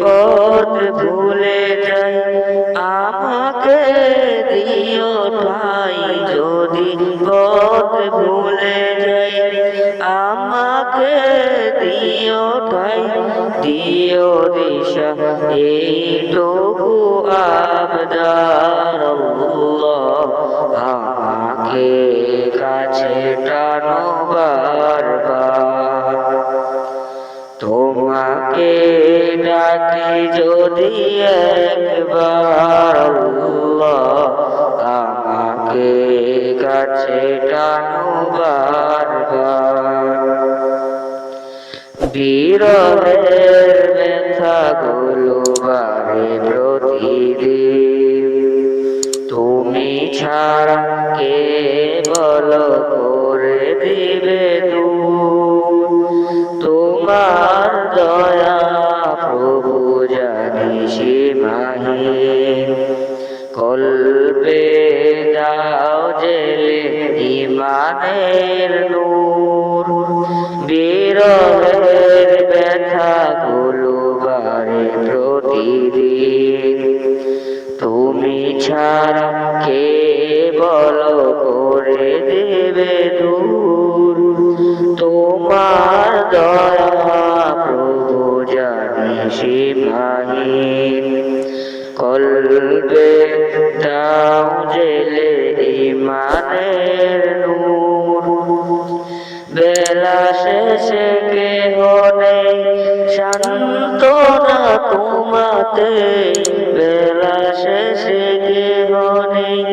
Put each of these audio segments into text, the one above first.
পথ ভুলে যাই। আমাকে দিও ঠাই যদি পথ ভুলে যাই। আমাকে দিও ঠাই দিও দিশা এইটুকু আবদার আল্লাহ, আমাকে কাছে টানো বারবার। তোমাকে ডাকি যদি একবার আমাকে কাছে টানো বারবার। বিরহের ব্যথা গুলো বারে প্রতিদিন। তুমি ছাড়া কে বল করে দিবে তোমার দয়া জানি সীমাহীন কল্পে দাও জেলে ইমানের নূর বিরহের ব্যথা গুলো বারে প্রতিদিন তুমি ছাড়া কে বল করে দেবে দূর? কলবে দাও জেলে ইমানের নূর। বেলা শেষে কেহ নেই শান্তনা তোমাতে বেলা শেষে কেহ নেই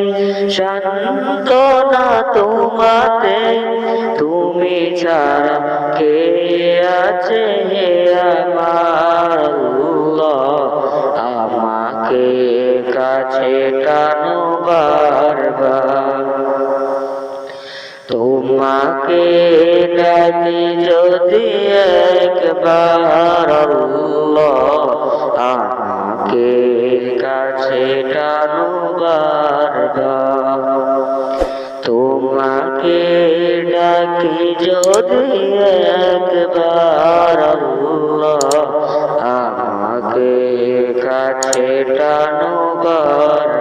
শান্তনা তোমাতে তুমি ছাড়া কে আছে হে আমার আল্লাহ? কাছে টানো বারবার। তোমাকে ডাকি যদি একবার আমাকে কাছে টানো বারবার। তোমাকে ডাকি যদি একবার আল্লাহ, সেটা নবার